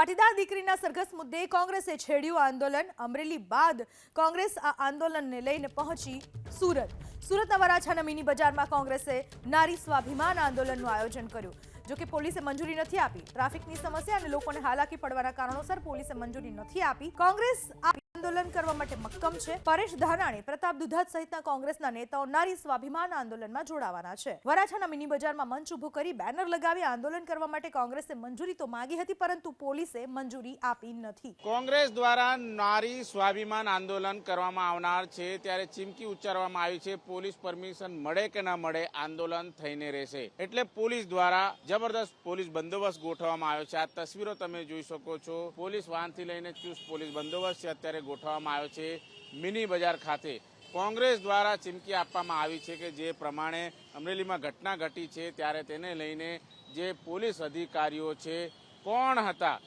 પાટીદાર દીકરીના સરઘસ મુદ્દે કોંગ્રેસે છેડ્યું આંદોલન. અમરેલી બાદ કોંગ્રેસ આ આંદોલનને લઈને પહોંચી સુરત. સુરતના વરાછાના મિની બજારમાં કોંગ્રેસે નારી સ્વાભિમાન આંદોલનનું આયોજન કર્યું. જોકે પોલીસે મંજૂરી નથી આપી. ટ્રાફિકની સમસ્યા અને લોકોને હાલાકી પડવાના કારણોસર પોલીસે મંજૂરી નથી આપી. કોંગ્રેસ આંદોલન કરવા માટે મક્કમ છે. પરેશ ધાનાણી, પ્રતાપ દુધાત સહિતના કોંગ્રેસના નેતાઓ નારી સ્વાભિમાન આંદોલનમાં જોડાવાના છે. વરાછાના મિની બજારમાં મંચ ઊભો કરી બેનર લગાવી આંદોલન કરવા માટે કોંગ્રેસે મંજૂરી તો માંગી હતી, પરંતુ પોલીસે મંજૂરી આપી નથી. કોંગ્રેસ દ્વારા નારી સ્વાભિમાન આંદોલન કરવામાં આવનાર છે, ત્યારે ચીમકી ઉચ્ચારવામાં આવી છે, પોલીસ પરમિશન મળે કે ના મળે આંદોલન થઈને રહેશે. એટલે પોલીસ દ્વારા જબરદસ્ત પોલીસ બંદોબસ્ત ગોઠવવામાં આવ્યો છે. આ તસવીરો તમે જોઈ શકો છો. પોલીસ વાહનથી લઈને ચુસ્ત પોલીસ બંદોબસ્ત છે. અત્યારે ગોઠવવામાં આવ્યો છે મિની બજાર ખાતે. કોંગ્રેસ દ્વારા ચીમકી આપવામાં આવી છે કે જે પ્રમાણે અમરેલીમાં ઘટના ઘટી છે, ત્યારે તેને લઈને જે પોલીસ અધિકારીઓ છે, કોણ હતા?